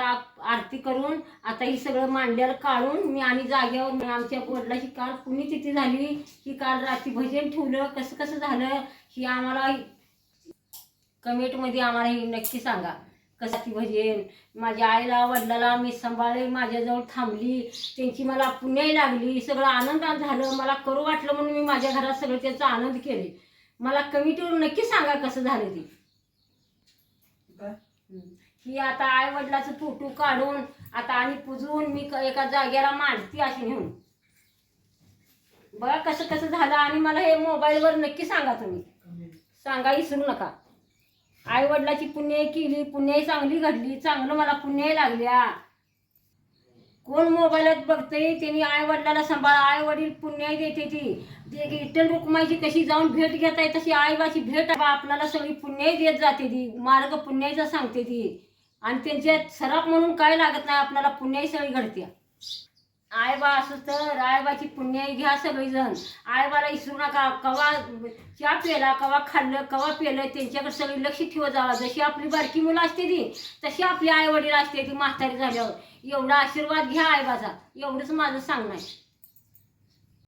आता आरती करून आता ही सगळं मांड्याला काढून मी आणि जाग्यावर मी आमच्या वडिलाची काल पुण्यतिथी झाली ही काल रात्री भजन ठेवलं कसं कसं झालं ही आम्हाला कमेंटमध्ये आम्हाला हे नक्की सांगा. कसं ती भजन? माझ्या आईला वडिलाला मी सांभाळले माझ्याजवळ थांबली त्यांची मला पुण्याही लागली सगळं आनंदात झालं मला करू वाटलं म्हणून मी माझ्या घरात सगळं त्याचा आनंद केले. मला कमिटीवर नक्की सांगा कसं झालं ते. ही आता आई वडिलाचं फोटो काढून आता आणि पुजवून मी एका जागेला मांडती अशी नेऊन. बघा कसं कसं झालं आणि मला हे मोबाईलवर नक्की सांगा तुम्ही. सांगा विसरू नका. आई वडिलाची पुण्य केली पुण्य चांगली घडली चांगलं मला पुण्य लागल्या. कोण मोबाईलात बघतंय त्यांनी आई वडिलाला सांभाळा आई वडील पुण्य देते ती. ते विठ्ठल रुक्माईची कशी जाऊन भेट घेताय तशी आईबाची भेट बा आपल्याला सगळी पुण्य देत जाते ती. मार्ग पुण्याचा सांगते ती. आणि त्यांच्यात सराफ म्हणून काय लागत नाही आपल्याला पुण्याही सगळी घडते आयबा असं तर आईबाची पुण्याही घ्या सगळेजण. आयबाला इसरू नका कवा चहा पेला कवा खाल्लं कवा पेलं त्यांच्याकडे सगळी लक्ष ठेवत जावा. जशी आपली बारकी मुलं असते ती तशी आपली आई वडील असते ती म्हातारी झाल्यावर. एवढा आशीर्वाद घ्या आयबाचा. एवढंच माझं सांगणं आहे.